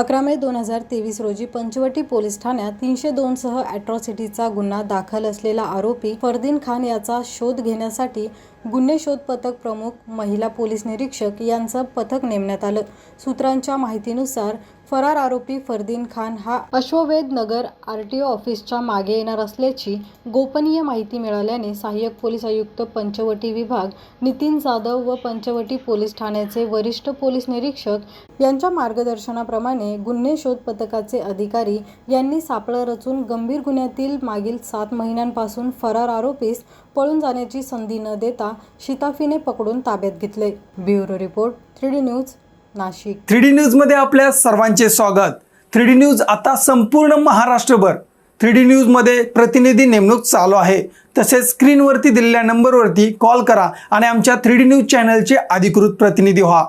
अकरा मे दोन हजार तेवीस रोजी पंचवटी पोलीस ठाण्यात तीनशे दोन सह अॅट्रॉसिटीचा गुन्हा दाखल असलेला आरोपी फरदीन खान याचा शोध घेण्यासाठी गुन्हे शोध पथक प्रमुख महिला पोलीस निरीक्षक यांचं पथक नेमण्यात आलं. सूत्रांच्या माहितीनुसार फरार आरोपी फरदीन खान हा अश्ववेध नगर आर टी ओ ऑफिसच्या मागे येणार असल्याची गोपनीय माहिती मिळाल्याने सहाय्यक पोलीस आयुक्त पंचवटी विभाग नितीन जाधव व पंचवटी पोलीस ठाण्याचे वरिष्ठ पोलीस निरीक्षक यांच्या मार्गदर्शनाप्रमाणे गुन्हे शोध पथकाचे अधिकारी यांनी सापळं रचून गंभीर गुन्ह्यातील मागील सात महिन्यांपासून फरार आरोपीस पळून जाण्याची संधी न देता शिताफीने पकडून ताब्यात घेतले. Bureau report three D news Nashik. Three D न्यूजमध्ये आपल्या सर्वांचे स्वागत. थ्री डी न्यूज आता संपूर्ण महाराष्ट्रभर. थ्री डी न्यूजमध्ये प्रतिनिधी नेमणूक चालू आहे. तसेच स्क्रीनवरती दिलेल्या नंबरवरती कॉल करा आणि आमच्या थ्री डी न्यूज चॅनलचे अधिकृत प्रतिनिधी व्हा.